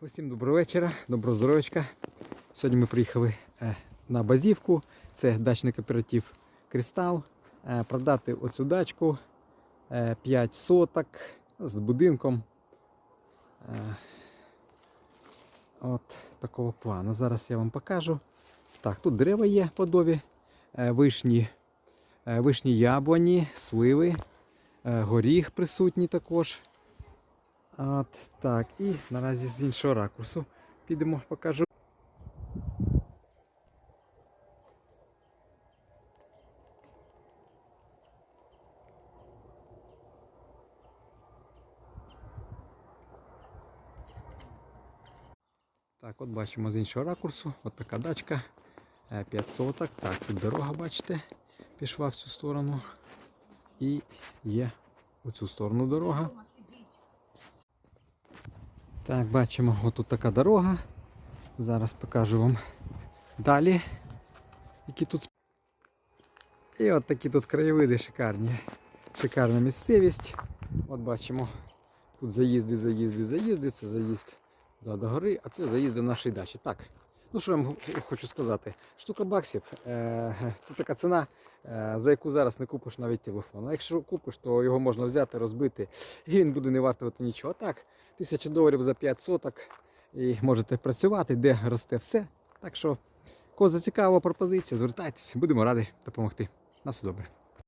Усім доброго вечора, доброго здоров'ячка. Сьогодні ми приїхали е, на базівку. Це дачний кооператив Кристал. Е, Продати оцю дачку 5 соток з будинком. Е, От такого плану. Зараз я вам покажу. Так, тут дерева є плодові, е, вишні, е, вишні яблуні, сливи, е, горіх присутній також. От так, і наразі з іншого ракурсу підемо, покажу. Так, от бачимо з іншого ракурсу. От така дачка. 5 соток. Так, тут дорога, бачите, пішла в цю сторону. І є у цю сторону дорога. Так, бачимо, отут така дорога. Зараз покажу вам далі, які тут. І от такі тут краєвиди шикарні. Шикарна місцевість. От бачимо, тут заїзди, заїзди, заїзди. Це заїзд до гори, а це заїзд до нашої дачі. Так. Ну що я вам хочу сказати? Штука баксів е, це така ціна, е, за яку зараз не купиш навіть телефон. А якщо купиш, то його можна взяти, розбити, і він буде не вартувати нічого. Так, тисяча доларів за 5 соток і можете працювати, де росте все. Так що, кого зацікавила пропозиція, звертайтеся, будемо раді допомогти. На все добре.